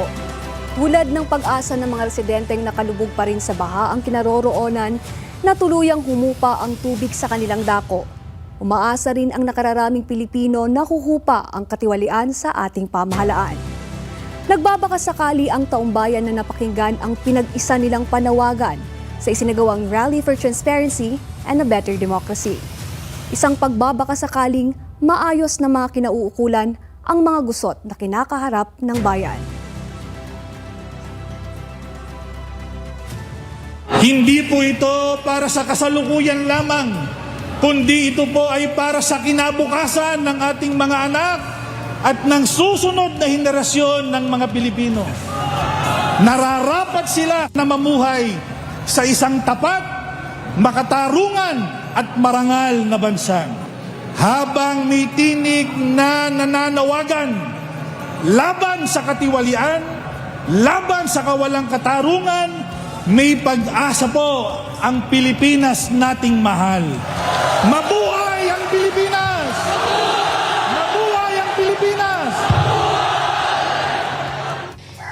po. Tulad ng pag-asa ng mga residenteng nakalubog pa rin sa baha ang kinaroroonan na tuluyang humupa ang tubig sa kanilang dako. Umaasa rin ang nakararaming Pilipino na huhupa ang katiwalian sa ating pamahalaan. Nagbabaka sakali ang taumbayan na napakinggan ang pinag-isa nilang panawagan sa isinagawang Rally for Transparency and a Better Democracy. Isang pagbabaka sakaling maayos na mga kinauukulan ang mga gusot na kinakaharap ng bayan. Hindi po ito para sa kasalukuyan lamang, kundi ito po ay para sa kinabukasan ng ating mga anak at ng susunod na henerasyon ng mga Pilipino. Nararapat sila na mamuhay sa isang tapat, makatarungan at marangal na bansa. Habang may tinig na nananawagan laban sa katiwalian, laban sa kawalang katarungan, may pag-asa po ang Pilipinas nating mahal. Mabuhay ang Pilipinas! Mabuhay ang Pilipinas!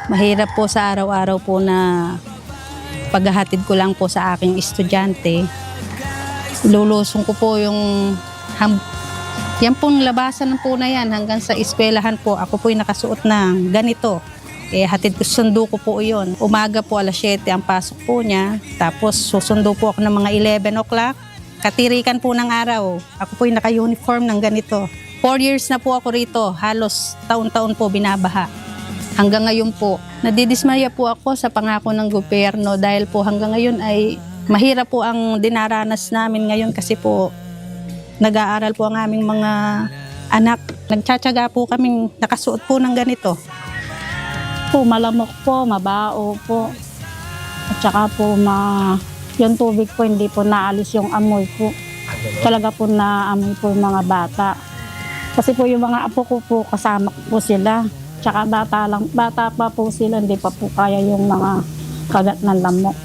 Mahirap po sa araw-araw po na paghahatid ko lang po sa aking estudyante. Lulusong ko po yung yan pong labasan po na yan hanggang sa eskwelahan po. Ako po yung nakasuot ng ganito. Eh, hatid ko, sundo ko po yon. Umaga po alas 7 ang pasok po niya. Tapos susundo po ako ng mga 11 o'clock. Katirikan po ng araw. Ako po yung naka-uniform ng ganito. Four years na po ako rito. Halos taon-taon po binabaha. Hanggang ngayon po, nadidismaya po ako sa pangako ng gobyerno dahil po hanggang ngayon ay mahirap po ang dinaranas namin ngayon kasi po nag-aaral po ang aming mga anak. Nagtsatsaga po kaming nakasuot po ng ganito. Po malamok po, mabao po. At saka po ma yung tubig po hindi po naalis yung amoy po. Talaga po naamoy po yung mga bata. Kasi po yung mga apo ko po kasama ko po sila. Tsaka bata lang, bata pa po sila, hindi pa po kaya yung mga kagat ng lamok.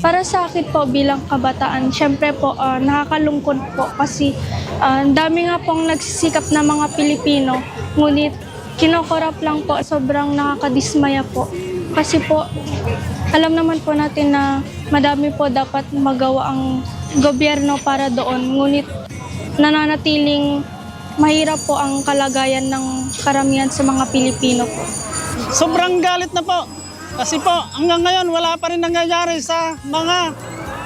Para sa akin po bilang kabataan, syempre po ah, nakakalungkot po kasi ah, ang dami nga pong nagsisikap na mga Pilipino, ngunit kinokorap lang po, sobrang nakakadismaya po. Kasi po, alam naman po natin na madami po dapat magawa ang gobyerno para doon, ngunit nananatiling mahirap po ang kalagayan ng karamihan sa mga Pilipino po. Sobrang galit na po. Kasi po, hanggang ngayon, wala pa rin nangyayari sa mga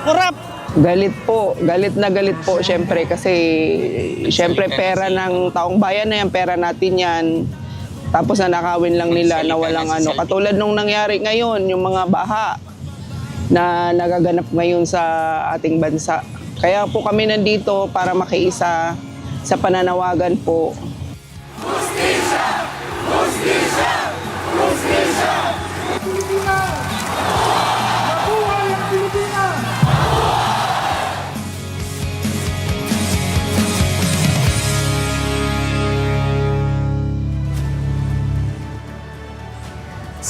kurap. Galit po, galit na galit po syempre kasi syempre pera ng taong bayan na yan, pera natin yan. Tapos nanakawin lang nila na walang ano. Katulad nung nangyari ngayon, yung mga baha na nagaganap ngayon sa ating bansa. Kaya po kami nandito para makiisa sa pananawagan po. Mabuhay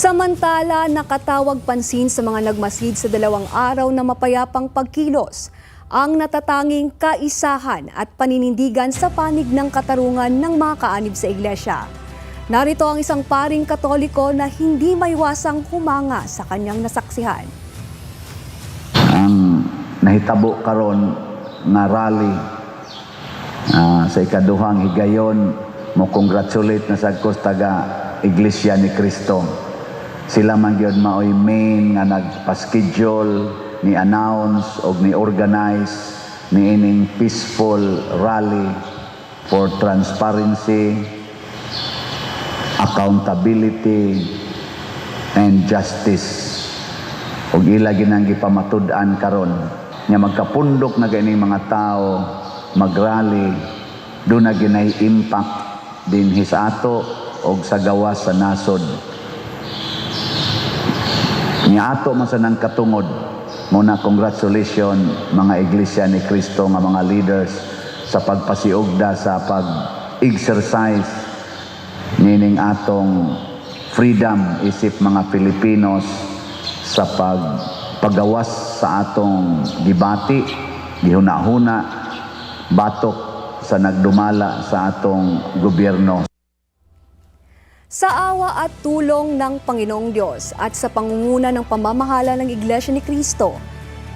Samantala, nakatawag pansin sa mga nagmasid sa dalawang araw na mapayapang pagkilos ang natatanging kaisahan at paninindigan sa panig ng katarungan ng mga kaanib sa iglesia. Narito ang isang paring katoliko na hindi maiwasang humanga sa kanyang nasaksihan. ang nahitabo karon nga rally ah, sa ikaduhang higayon mo congratulate na sa taga Iglesia ni Cristo sila man gyud maoy main nga nagpa-schedule ni announce og ni organize ni ining peaceful rally for transparency accountability and justice. Ug ila ginang gipamatud-an karon nga magkapundok na gani mga tao magrally do na ginay impact dinhi sa ato og sa gawas sa nasod ni ato man katungod muna congratulations mga iglesia ni Kristo nga mga leaders sa pagpasiugda sa pag-exercise nining atong freedom isip mga Pilipinos sa pag paggawas sa atong gibati, gihuna-huna, batok sa nagdumala sa atong gobyerno. Sa awa at tulong ng Panginoong Diyos at sa pangunguna ng pamamahala ng Iglesia ni Cristo,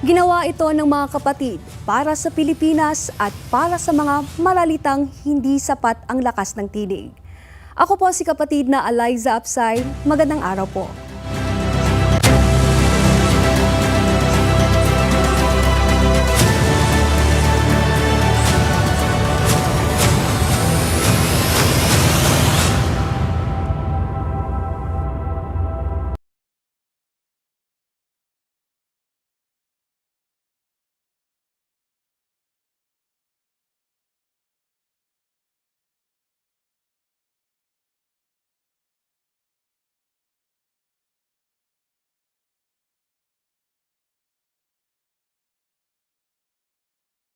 ginawa ito ng mga kapatid para sa Pilipinas at para sa mga malalitang hindi sapat ang lakas ng tinig. Ako po si kapatid na Eliza Apsay. Magandang araw po.